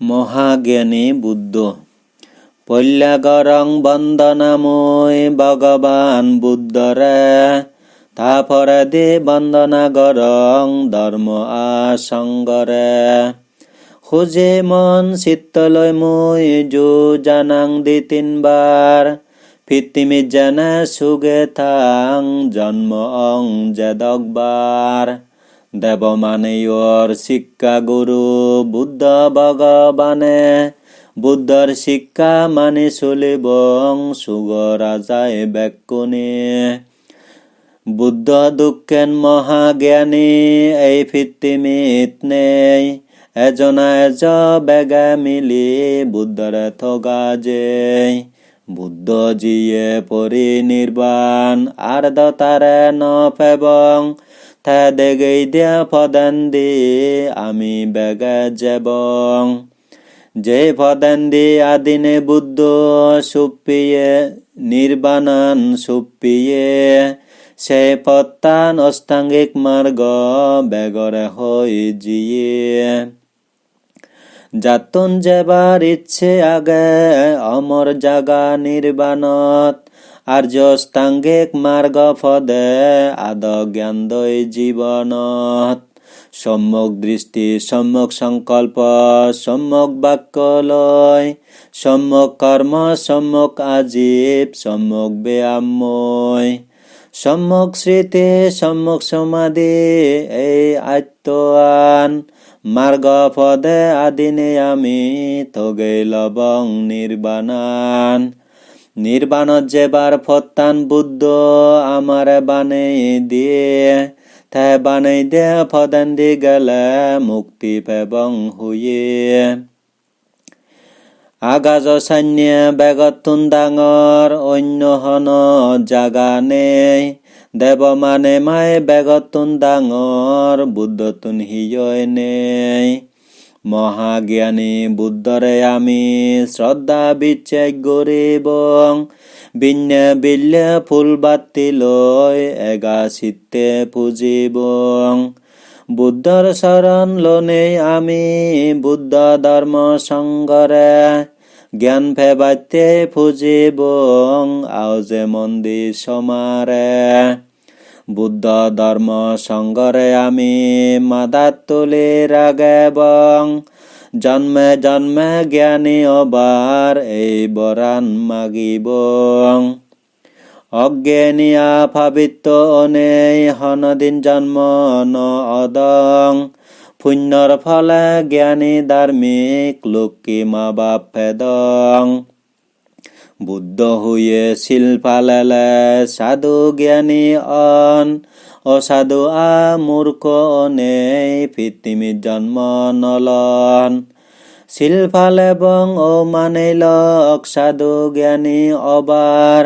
মহাজ্ঞানী বুদ্ধ, পল্যাগরং বন্দনাময় ভগবান বুদ্ধরে, তাপরে দে বন্দনা গরং ধর্ম আসঙ্গরে খুঁজে মন চিত্তলৈ মই যো জানাং দি তিনবার, পৃথিবী জানা সুগে থাং জন্ম অং জেদকবার দেব মানেয়র শিক্ষা গুরু বুদ্ধ ভগবানে। বুদ্ধর শিক্ষা মানে চলিবং সুগ রাজায় বেকুনি। বুদ্ধ দুঃখেন মহাজ্ঞানী, এই পৃথিবীত নেই। এজনা এজ বেগা মিলি বুদ্ধরে থগা যে বুদ্ধ জিয়ে পরিনির্বাণ আর দতারে ন পেবং তা দেগেই দিয়া ফদান দি আমি বেগা যাবং যে ফদান দি আদিনে বুদ্ধ সুপ্পিয়ে নির্বাণান সুপ্পিয়ে সে পত্তান অষ্টাঙ্গিক মার্গ বেগরে হই জিয়ে। যাতন যেবার ইচ্ছে আগে, অমর জাগা নির্বাণত। আর্য অষ্টাঙ্গিক মার্গ ফদে আদ জ্ঞান দই জীবনত। সম্যক দৃষ্টি, সম্যক সংকল্প, সম্যক বাক্য লয়। সম্যক কর্ম, সম্যক আজীব, সম্যক ব্যায়াময় সম্যক স্মৃতি সম্যক সমাধি, এই আত্মান মার্গ পদে আদিনে আমি থগে লবং নির্বাণান। নির্বাণত যেবার ফত্তান বুদ্ধ আমার বানে দিয়ে, তে বানে দে ফদান দি গেলে মুক্তি পেবং হুয়ে আগাজ সান্যে বেগতুন ডাঙর অন্য হন জাগা নেই। দেব মানে মায়ে বেগতুন ডাঙর বুদ্ধতুন হিয় নেই। মহাজ্ঞানী বুদ্ধরে আমি শ্রদ্ধা বিচ্ছেদ গরিবং বিন্যে বিল্লে ফুল বাতি লয় এগা চিত্তে পুজিবং। বুদ্ধর শরণ লনে আমি বুদ্ধ ধর্ম সংগরে জ্ঞান ফেবাতে ফুজিবং আওজে মন্দির সমারে। বুদ্ধ ধর্ম সংগরে আমি মাদাত তুলি রাগেবং। জন্মে জন্মে জ্ঞানী অবার এই বরান মাগিবং। অজ্ঞানিয়া ভাবিত অনেই হনদিন জন্ম ন অদং পুণ্যর ফলে জ্ঞানী ধার্মিক লোকি মা বাপ ফেদং বুদ্ধ হয়ে শিল্পালেলে সাধু জ্ঞানী অন। অসাধু আ মূর্খ অনেই পৃথিবীর জন্ম নলন। শিল্পাল এবং ও মানিলক সাধু জ্ঞানী অবার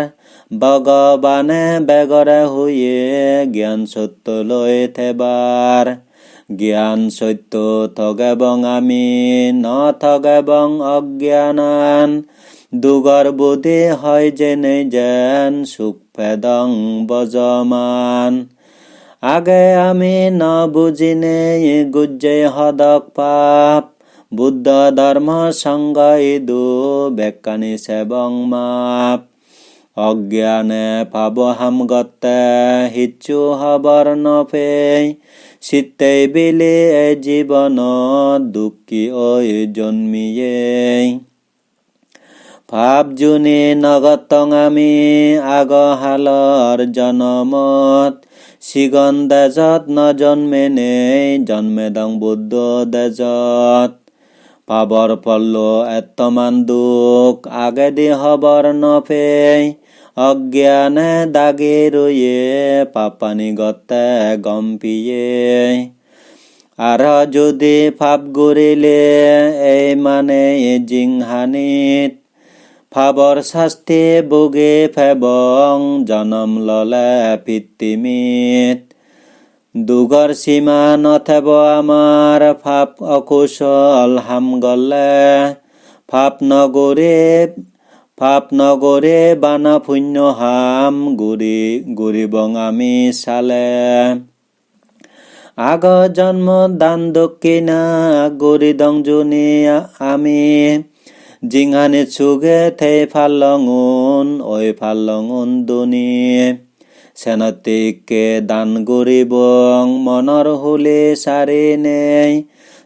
ভগবানে বেগরে হইয়ে জ্ঞান সত্য লই থেবার। জ্ঞান সত্য থগেবং আমি, ন থগেবং অজ্ঞানান। দুগর বুদ্ধি হয় জেনে যেন সুখ ফেদং বজমান। আগে আমি ন বুঝিনে গুজ্জে হদক পাপ। বুদ্ধ ধর্ম সঙ্গ ইদু বেকানি সেবং মাপ। অজ্ঞানে পাব হাম গতে হিচু হবর নপে চিত্তে বিলি জীবন দুঃখী ওই জন্মিয়ে ভাব জুনি নগতং আমি আগহালৰ জনমত। চিগন দেজত নজন্মে নেই, জন্মে দং বুদ্ধ দেজত। পাবৰ পল্ল এত্তমান দুখ আগেদি হবৰ নফে অজ্ঞানে দাগি রয়ে পাপানি গতে গম্পিয়ে আর যদি ফাপ গরিলে এই মানে জিংহানিত ফাবর শাস্তি বুগে ফেবং জনম ললে পৃথিবীত দুগর সীমা নথেব আমার ফাপ অকুশল হাম গলে। ফাপ নগরে ফাপ নগরে বানা পুণ্য হাম গুরি, গুরিবং আমি সালে আগ জন্ম দান দক্ষিণা, গরিদং জুনি আমি। জিংহানি সুগে থে ফাল্লঙুন, ওই ফাল্লঙুন দুনি। সেনতিকে দান গরিবং, মনৰ হুলে সারি নেই।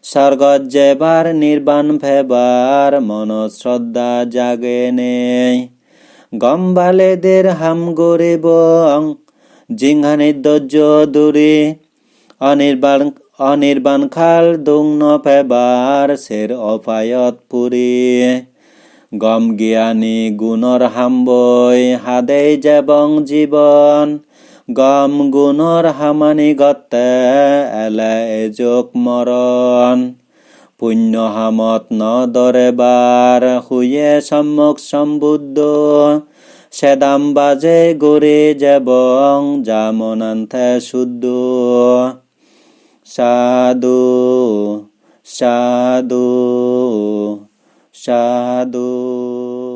স্বর্গত যেবার নির্বাণ ফেবার মন শ্রদ্ধা জাগে নেই। গম্বালেদের হাম গরিবং জিংহানি দর্য দূরে অনির্বাণ অনির্বাণ খাল দুং নফেবার সের অপায়ত পুরি। গম জ্ঞানী গুণর হাম্বই হাদেই যেবং জীবন। গম গুণর হামানি গত্তে, এলে এযোগ মরণ। পুণ্য হামত নদরেবার হুয়ে সম্মুখ সম্বুদ্ধ। সেদাম বাজে গরে যেবং জামনান্থে শুদ্ধ। সাধু সাধু সাধু।